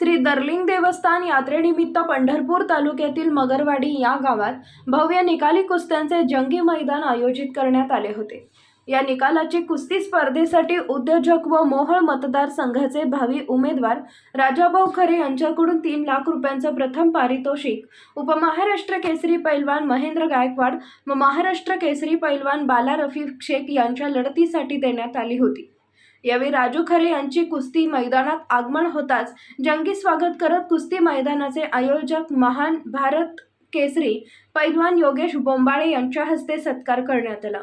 श्री दर्लिंग देवस्थान यात्रेनिमित्त पंढरपूर तालुक्यातील मगरवाडी या गावात भव्य निकाली कुस्त्यांचे जंगी मैदान आयोजित करण्यात आले होते. या निकालाची कुस्ती स्पर्धेसाठी उद्योजक व मोहळ मतदारसंघाचे भावी उमेदवार राजाभाऊ खरे यांच्याकडून तीन लाख रुपयांचं प्रथम पारितोषिक उपमहाराष्ट्र केसरी पैलवान महेंद्र गायकवाड व महाराष्ट्र केसरी पैलवान बाला रफीक शेख यांच्या लढतीसाठी देण्यात आली होती. यावेळी राजू खरे यांची कुस्ती मैदानात आगमन होताच जंगी स्वागत करत कुस्ती मैदानाचे आयोजक महान भारत केसरी पैलवान योगेश बोंबाळे यांच्या हस्ते सत्कार करण्यात आला.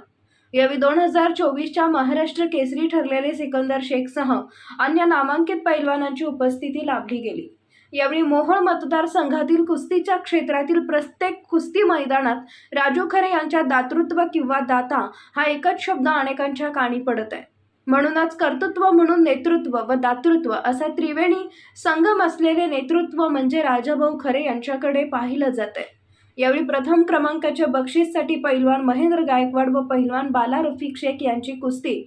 यावेळी दोन हजार चोवीसच्या महाराष्ट्र केसरी ठरलेले सिकंदर शेखसह अन्य नामांकित पैलवानांची उपस्थिती लाभली गेली. यावेळी मोहोळ मतदारसंघातील कुस्तीच्या क्षेत्रातील प्रत्येक कुस्ती मैदानात राजू खरे यांच्या दातृत्व किंवा दाता हा एकच शब्द अनेकांच्या कानी पडत आहे. म्हणूनच कर्तृत्व म्हणून नेतृत्व व दातृत्व असा त्रिवेणी संगम असलेले नेतृत्व म्हणजे राजाभाऊ खरे यांच्याकडे पाहिलं जातं आहे यावेळी प्रथम क्रमांकाच्या बक्षीससाठी पैलवान महेंद्र गायकवाड व पैलवान बाला रफिक शेख यांची कुस्ती.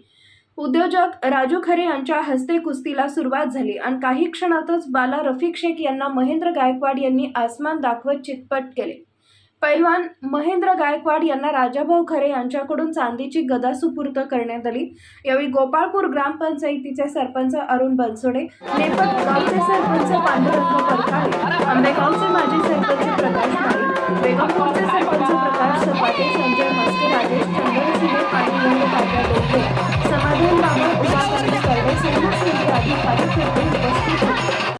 उद्योजक राजू खरे यांच्या हस्ते कुस्तीला सुरुवात झाली आणि काही क्षणातच बाला रफिक शेख यांना महेंद्र गायकवाड यांनी आसमान दाखवत चितपट केले. पैलवान महेंद्र गायकवाड यांना राजाभाऊ खरे यांच्याकडून चांदीची गदा सुपूर्त करण्यात आली. यावेळी गोपाळपूर ग्रामपंचायतीचे सरपंच अरुण बनसोडे नेपथ गावचे सरपंच पांडुरंग परकाळे आंबेगावचे माजी सरपंच प्रकाश नाईक बेगमपूरचे सरपंच प्रकाश सपाटे संजय मस्के राजेश चंद्रसिंह पाटील समाधान बाबा उमाकांत करडे सर्व श्रेणी आदी कार्यकर्ते